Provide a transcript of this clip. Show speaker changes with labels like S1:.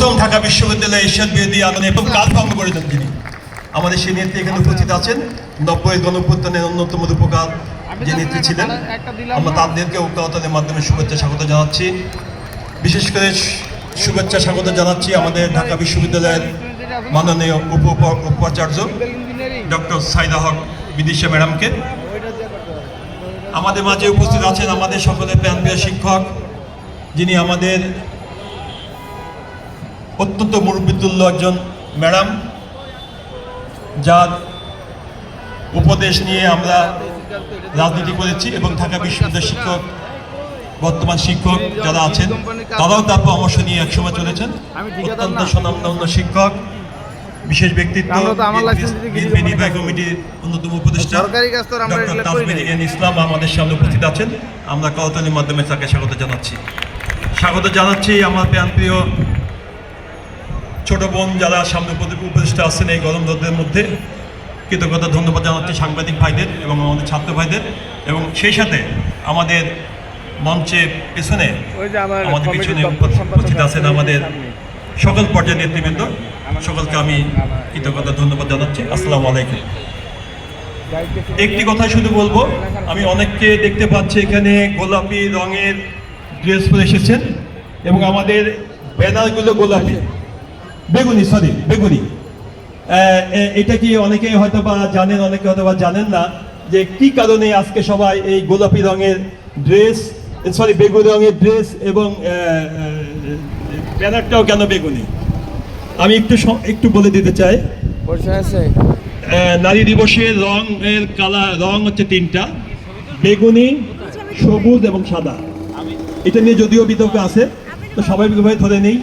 S1: প্রথম ঢাকা বিশ্ববিদ্যালয়ে এশিয়ান বিরোধী আন্দোলন এবং কাল ভঙ্গ করেছেন তিনি আমাদের সেই নেত্রী এখানে উপস্থিত আছেন। নব্বই গণপ্রত্যানের অন্যতম রূপকার যে নেত্রী ছিলেন। আমরা তাদেরকে উত্তরতাদের মাধ্যমে শুভেচ্ছা স্বাগত জানাচ্ছি। বিশেষ করে শুভেচ্ছা স্বাগত জানাচ্ছি আমাদের ঢাকা বিশ্ববিদ্যালয়ের মাননীয় উপ- উপাচার্য ডক্টর সাইদা হক বিদিশা ম্যাডামকে। আমাদের মাঝে উপস্থিত আছেন আমাদের সকলের প্রাণপ্রিয় শিক্ষক যিনি আমাদের অত্যন্ত মুরব্বিতুল্য একজন ম্যাডাম যার উপদেশ নিয়ে আমরা রাজনীতি করেছি এবং ঢাকা বিশ্ববিদ্যালয়ের শিক্ষক বর্তমান শিক্ষক যারা আছেন তারাও তার পরামর্শ নিয়ে একসময় চলেছেন। অত্যন্ত স্বনামধন্য শিক্ষক বিশেষ ব্যক্তিত্ব নির্বাহী কমিটির অন্যতম উপদেষ্টা ডক্টর
S2: নাই।
S1: ইসলাম আমাদের সামনে উপস্থিত আছেন। আমরা করতালির মাধ্যমে তাকে স্বাগত জানাচ্ছি। স্বাগত জানাচ্ছি আমার প্রিয় ছোট বোন যারা সামনে উপদে- উপদেষ্টা আছেন এই গরম রোদের মধ্যে কৃতজ্ঞতা ধন্যবাদ জানাচ্ছি সাংবাদিক ভাইদের এবং আমাদের ছাত্র ভাইদের। এবং সেই সাথে আমাদের মঞ্চে পেছনে আমাদের পিছনে উপস্থিত আছেন আমাদের সকল পর্যায়ের নেতৃবৃন্দ। সকলকে আমি কৃতজ্ঞতা ধন্যবাদ জানাচ্ছি। আসসালামু আলাইকুম। একটি কথা শুধু বলব আমি অনেককে দেখতে পাচ্ছি এখানে গোলাপি রঙের ড্রেস পরে এসেছেন এবং আমাদের ব্যানারগুলো গোলাপি। বেগুনি সরি বেগুনি। এটা কি অনেকে হয়তো বা জানেন অনেকে হয়তো বা জানেন না যে কি কারণে আজকে সবাই এই গোলাপি রঙের ড্রেস সরি বেগুনি রঙের ড্রেস এবং ব্যানারটাও কেন বেগুনি? আমি একটু একটু বলে দিতে চাই। নারী দিবসের রঙের কালার রং হচ্ছে তিনটা। বেগুনি সবুজ এবং সাদা। এটা নিয়ে যদিও বিতর্ক আছে তো স্বাভাবিকভাবে ধরে নেই।